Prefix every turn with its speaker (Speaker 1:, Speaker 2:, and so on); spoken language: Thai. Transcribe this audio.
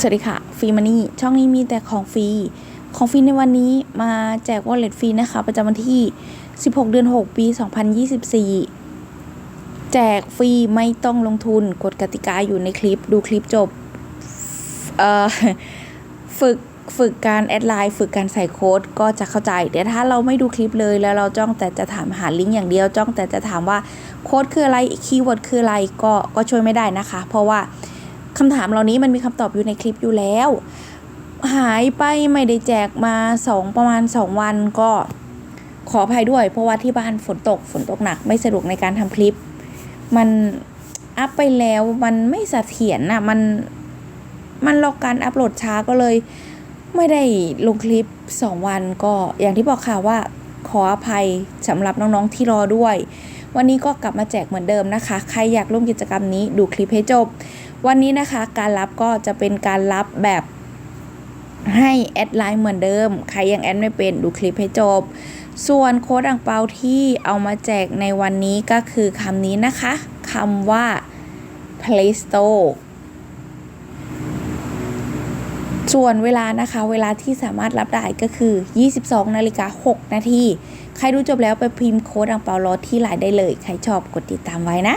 Speaker 1: สวัสดีค่ะฟรีมันนี่ช่องนี้มีแต่ของฟรี ของฟรีในวันนี้มาแจกวอลเล็ตฟรีนะคะ ประจำวันที่ 16 เดือน 6 ปี 2024 แจกฟรีไม่ต้องลงทุนกฎกติกาอยู่ในคลิปดูคลิปจบฝึกฝึกการแอดไลน์ฝึกการใส่โค้ดก็จะเข้าใจ แต่ถ้าเราไม่ดูคลิปเลยแล้วเราจ้องแต่จะถามหาลิงก์อย่างเดียวจ้องแต่จะถามว่าโค้ดคืออะไรคีย์เวิร์ดคืออะไรก็ก็ช่วยไม่ได้นะคะ เพราะว่า คำถามเหล่านี้มันมีคำตอบอยู่ในคลิปอยู่แล้ว หายไปไม่ได้แจกมาสองประมาณสองวันก็ขออภัยด้วย เพราะว่าที่บ้านฝนตกฝนตกหนักไม่สะดวกในการทำคลิป มันอัพไปแล้วมันไม่เสถียรน่ะมันมันรอการอัพโหลดช้าก็เลย ไม่ได้ลงคลิป 2 วันก็อย่างที่บอกค่ะว่าขออภัยสำหรับน้องๆที่รอด้วย วันนี้ก็กลับมาแจกเหมือนเดิมนะคะ ใครอยากร่วมกิจกรรมนี้ดูคลิปให้จบ วันนี้นะคะการรับก็จะเป็นการรับแบบให้แอดไลน์เหมือนเดิม ใครยังแอดไม่เป็นดูคลิปให้จบ ส่วนโค้ดอ่างเปาที่เอามาแจกในวันนี้ก็คือคำนี้นะคะคำว่า Play Store ส่วนเวลานะคะ เวลาที่สามารถรับได้ก็คือ 22 นาฬิกา 6 นาที ใครดูจบแล้วไปพิมพ์โค้ดอังเปารอที่ไลน์ได้เลย ใครชอบกดติดตามไว้นะ